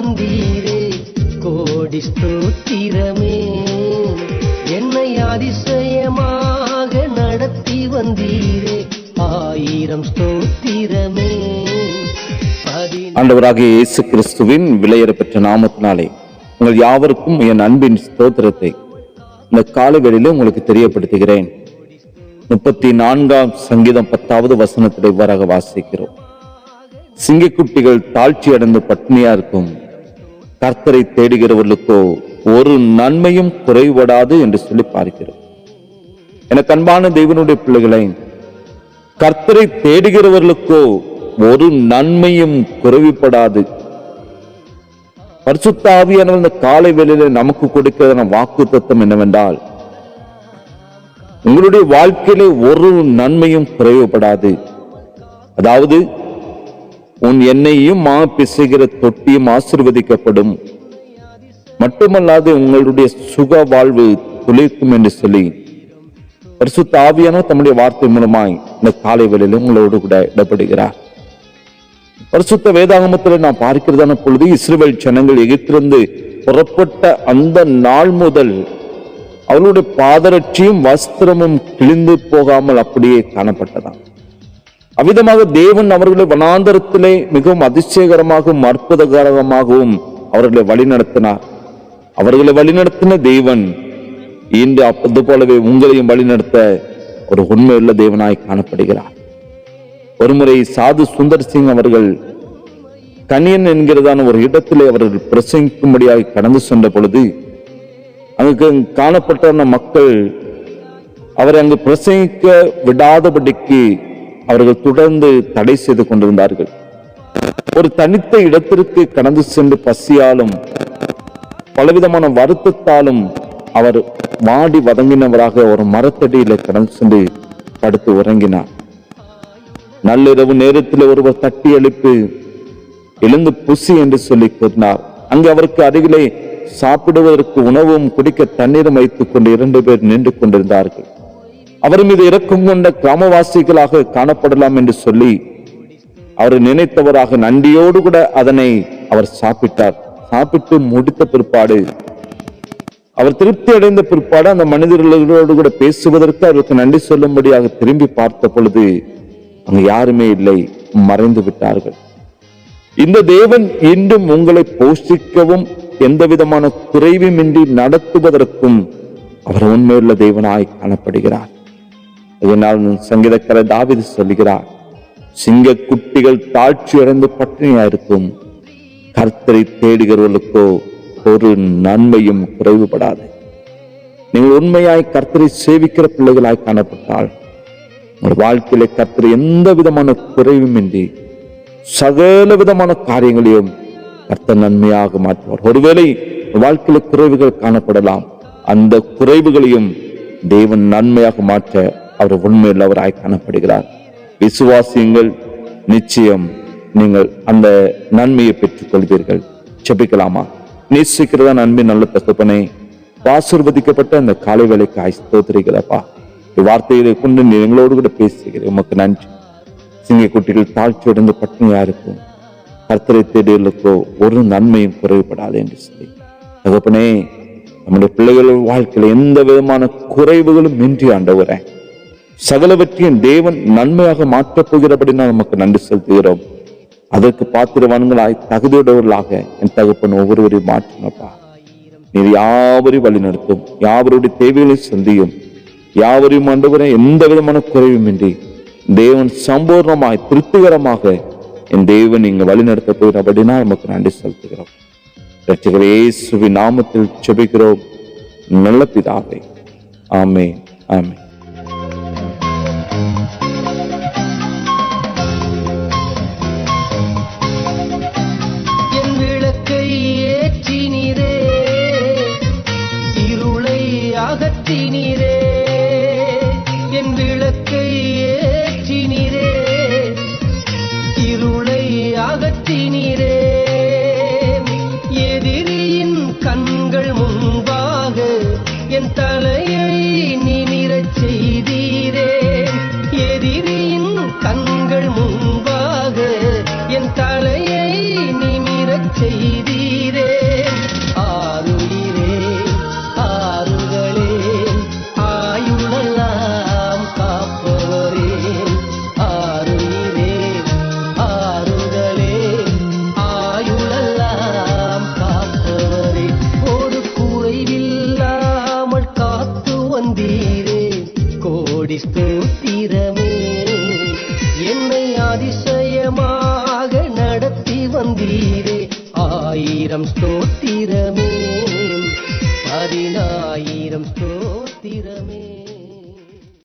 வந்தீரே கோடி ஸ்தோத்திரமே என்னை அதிசயமாக நடத்தி வந்தீரே ஆயிரம் ஸ்தோத்திரமே. ஆண்டவராக இயேசு கிறிஸ்துவின் விலையேற பெற்ற நாமத்தினாலே உங்கள் யாவருக்கும் என் அன்பின் ஸ்தோத்திரத்தை இந்த காலவெளியில உங்களுக்கு தெரியப்படுத்துகிறேன். முப்பத்தி நான்காம் சங்கீதம் பத்தாவது வசனத்தில் இவ்வாறாக வாசிக்கிறோம். சிங்கக்குட்டிகள் தாழ்ச்சி அடைந்து பட்னியா இருக்கும் கர்த்தரை தேடுகிறவர்களுக்கோ ஒரு நன்மையும் குறைபடாது என்று சொல்லி பார்க்கிறோம். என கண்பான தெய்வனுடைய பிள்ளைகளை கர்த்தரை தேடுகிறவர்களுக்கோ ஒரு நன்மையும் குறைவுபடாது. பரிசுத்த இந்த காலை வேளையில நமக்கு கொடுக்கிறதான வாக்கு தத்துவம் என்னவென்றால் உங்களுடைய வாழ்க்கையிலே ஒரு நன்மையும் குறைவுபடாது. அதாவது உன் எண்ணெயும் மா பிசைகிற தொட்டியும் ஆசிர்வதிக்கப்படும். மட்டுமல்லாது உங்களுடைய சுக வாழ்வு துளிர்க்கும் என்று சொல்லி. பரிசு ஆவியானவர் தம்முடைய வார்த்தை மூலமாய் இந்த காலை வேளையில உங்களோடு கூட இடப்படுகிறார். பரிசுத்த வேதாகமத்தில் நான் பார்க்கிறதான பொழுது இஸ்ரேல் ஜனங்கள் எகிப்திலிருந்து புறப்பட்ட அந்த நாள் முதல் அவர்களுடைய பாதரட்சியும் வஸ்திரமும் கிழிந்து போகாமல் அப்படியே காணப்பட்டதான் அவ்விதமாக தேவன் அவர்களை வனாந்தரத்திலே மிகவும் அதிசயகரமாகவும் அற்புதகரமாகவும் அவர்களை வழிநடத்தினார். அவர்களை வழிநடத்தின தேவன் இன்று அப்பது போலவே உங்களையும் வழிநடத்த ஒரு உண்மையுள்ள தேவனாய் காணப்படுகிறார். ஒருமுறை சாது சுந்தர் சிங் அவர்கள் கனியன் என்கிறதான ஒரு இடத்திலே அவர்கள் பிரசங்கிக்கும்படியாக கடந்து சென்ற பொழுது அங்கு காணப்பட்ட மக்கள் அவரை அங்கு பிரசங்கிக்க விடாதபடிக்கு அவர்கள் தொடர்ந்து தடை செய்து கொண்டிருந்தார்கள். ஒரு தனித்த இடத்திற்கு கடந்து சென்று பசியாலும் பலவிதமான வருத்தத்தாலும் அவர் மாடி வதங்கினவராக ஒரு மரத்தடியில கடந்து சென்று படுத்து உறங்கினார். நள்ளிரவு நேரத்தில் ஒருவர் தட்டி எழுப்பி எழுந்து புசி என்று சொல்லி கூறினார் அங்கு அவருக்கு அருகிலே சாப்பிடுவதற்கு உணவும் குடிக்க தண்ணீரும் வைத்துக் கொண்டு இரண்டு பேர் நின்று கொண்டிருந்தார்கள். அவர் மீது இறக்கம் கொண்ட கிராமவாசிகளாக காணப்படலாம் என்று சொல்லி அவர் நினைத்தவராக நன்றியோடு கூட அதனை அவர் சாப்பிட்டார். சாப்பிட்டு முடித்த பிற்பாடு அவர் திருப்தி அடைந்த பிற்பாடு அந்த மனிதர்களோடு கூட பேசுவதற்கு அவருக்கு நன்றி சொல்லும்படியாக திரும்பி பார்த்த பொழுது அங்கு யாருமே இல்லை மறைந்து விட்டார்கள். இந்த தேவன் இன்றும் உங்களை போஷிக்கவும் எந்த விதமான குறைவுமின்றி நடத்துவதற்கும் அவர் உண்மையுள்ள தேவனாய் காணப்படுகிறார். இதனால் சங்கீதக்காரர் தாவிது சொல்லுகிறார் சிங்க குட்டிகள் தாழ்ச்சி அடைந்து பட்டினியா இருக்கும். கர்த்தரை தேடுகிறவர்களுக்கோ ஒரு நன்மையும் குறைவுபடாது. நீங்கள் உண்மையாய் கர்த்தரை சேவிக்கிற பிள்ளைகளாய் காணப்பட்டால் உங்கள் வாழ்க்கையில கர்த்தர் எந்த விதமான குறைவுமின்றி சகல விதமான காரியங்களையும் கர்த்தர் நன்மையாக மாற்றுவார். ஒருவேளை வாழ்க்கையில குறைவுகள் காணப்படலாம். அந்த குறைவுகளையும் தேவன் நன்மையாக மாற்ற அவர் உண்மையுள்ளவராய் காணப்படுகிறார். விசுவாசியுங்கள் நிச்சயம் நீங்கள் அந்த நன்மையை பெற்றுக் கொள்வீர்கள் செபிக்கலாமா நேசிக்கிறதா நன்மை நல்ல தகப்பனே ஆசிர்வதிக்கப்பட்ட அந்த காலை வேலைக்கு ஆய்ஸ்தோத்திரிக்கிறப்பா வார்த்தைகளை கொண்டு நீ எங்களோடு கூட பேசுகிறேன் உமக்கு நன்றி. சிங்க குட்டிகள் தாழ்ச்சி அடைந்து பட்டினியா இருக்கும். கர்த்தரை தேடிகளுக்கோ ஒரு நன்மையும் குறைவுபடாது என்று சொல்லி. தகப்பனே நம்முடைய பிள்ளைகள் வாழ்க்கையில எந்த விதமான குறைவுகளும் இன்றி ஆண்டவரேன் சகலவற்றையும் தேவன் நன்மையாக மாற்றப் போகிறபடி நான் நமக்கு நன்றி செலுத்துகிறோம். அதற்கு பாத்திரவான்களாய் தகுதியுடையவர்களாக என் தகப்பன் ஒவ்வொருவரையும் மாற்றினப்பா. நீர் யாவரையும் வழி நடத்தும் யாவருடைய தேவைகளை சந்தியும் யாவரையும் ஆண்டவரை எந்த விதமான குறைவும் இன்றி தேவன் சம்பூர்ணமாய் திருப்திகரமாக என் தேவன் இங்க வழி நடத்த போகிறபடினா நமக்கு நன்றி செலுத்துகிறோம். ரட்சகர் இயேசுவின் நாமத்தில் செபிக்கிறோம் நல்ல பிதாவை. ஆமே ஆமே நடத்தி ஆயிரம் ஸ்தோத்திரமே. பதினாயிரம் ஸ்தோத்திரம்